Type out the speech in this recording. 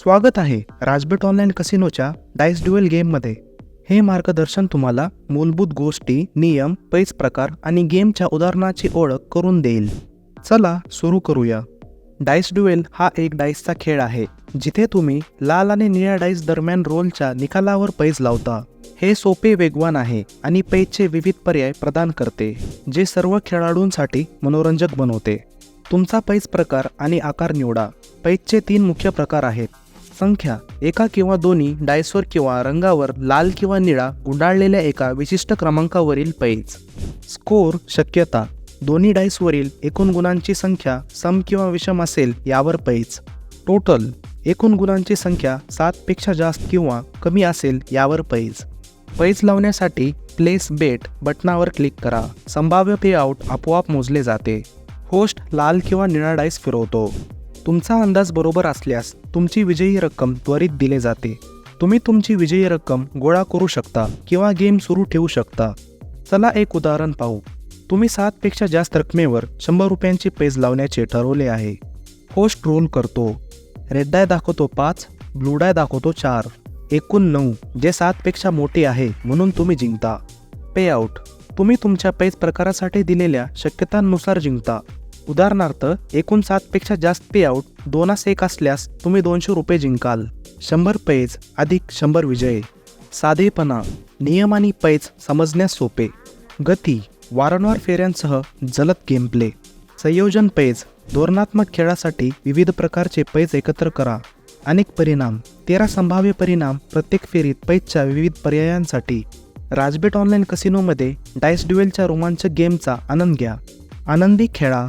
स्वागत आहे राजबेट ऑनलाईन कसिनोच्या डायस ड्युएल गेममध्ये हे मार्गदर्शन तुम्हाला मूलभूत गोष्टी नियम पैज प्रकार आणि गेमच्या उदाहरणाची ओळख करून देईल. चला सुरू करूया. डायस ड्युएल हा एक डाईसचा खेळ आहे जिथे तुम्ही लाल आणि निळ्या डाईस दरम्यान रोलच्या निकालावर पैज लावता. हे सोपे वेगवान आहे आणि पैजचे विविध पर्याय प्रदान करते जे सर्व खेळाडूंसाठी मनोरंजक बनवते. तुमचा पैज प्रकार आणि आकार निवडा. पैजचे तीन मुख्य प्रकार आहेत. संख्या एका किंवा दोन्ही डायसवर किंवा रंगावर लाल किंवा निळा गुंडाळलेल्या एका विशिष्ट क्रमांकावरील पैज. स्कोर शक्यता दोन्ही डाईसवरील एकूण गुणांची संख्या सम किंवा विषम असेल यावर पैज. टोटल एकूण गुणांची संख्या सातपेक्षा जास्त किंवा कमी असेल यावर पैज. पैज लावण्यासाठी प्लेस बेट बटनावर क्लिक करा. संभाव्य पेआउट आपोआप मोजले जाते. होस्ट लाल किंवा निळा डाईस फिरवतो. तुमचा अंदाज बरोबर असल्यास तुमची विजयी रक्कम त्वरित दिले जाते. तुम्ही तुमची विजयी रक्कम गोळा करू शकता किंवा गेम सुरू ठेवू शकता. चला एक उदाहरण पाहू. तुम्ही सातपेक्षा जास्त रकमेवर शंभर रुपयांची पैज लावण्याचे ठरवले आहे. होस्ट रोल करतो. रेड डाय दाखवतो पाच ब्लू डाय दाखवतो चार एकूण नऊ जे सातपेक्षा मोठे आहे म्हणून तुम्ही जिंकता. पेआउट तुम्ही तुमच्या पैज प्रकारासाठी दिलेल्या शक्यतांनुसार जिंकता. उदाहरणार्थ एकूण सातपेक्षा जास्त पेआउट दोनास एक असल्यास तुम्ही दोनशे रुपये जिंकाल. शंभर पैज अधिक शंभर विजय. साधेपणा नियम आणि पैज समजण्यास सोपे. गती वारंवार फेऱ्यांसह जलद गेमप्ले संयोजन पैज धोरणात्मक खेळासाठी विविध प्रकारचे पैज एकत्र करा. अनेक परिणाम तेरा संभाव्य परिणाम प्रत्येक फेरीत पैजच्या विविध पर्यायांसाठी. राजबेट ऑनलाईन कसिनोमध्ये डायस ड्युएलच्या रोमांचक गेमचा आनंद घ्या. आनंदी खेळा.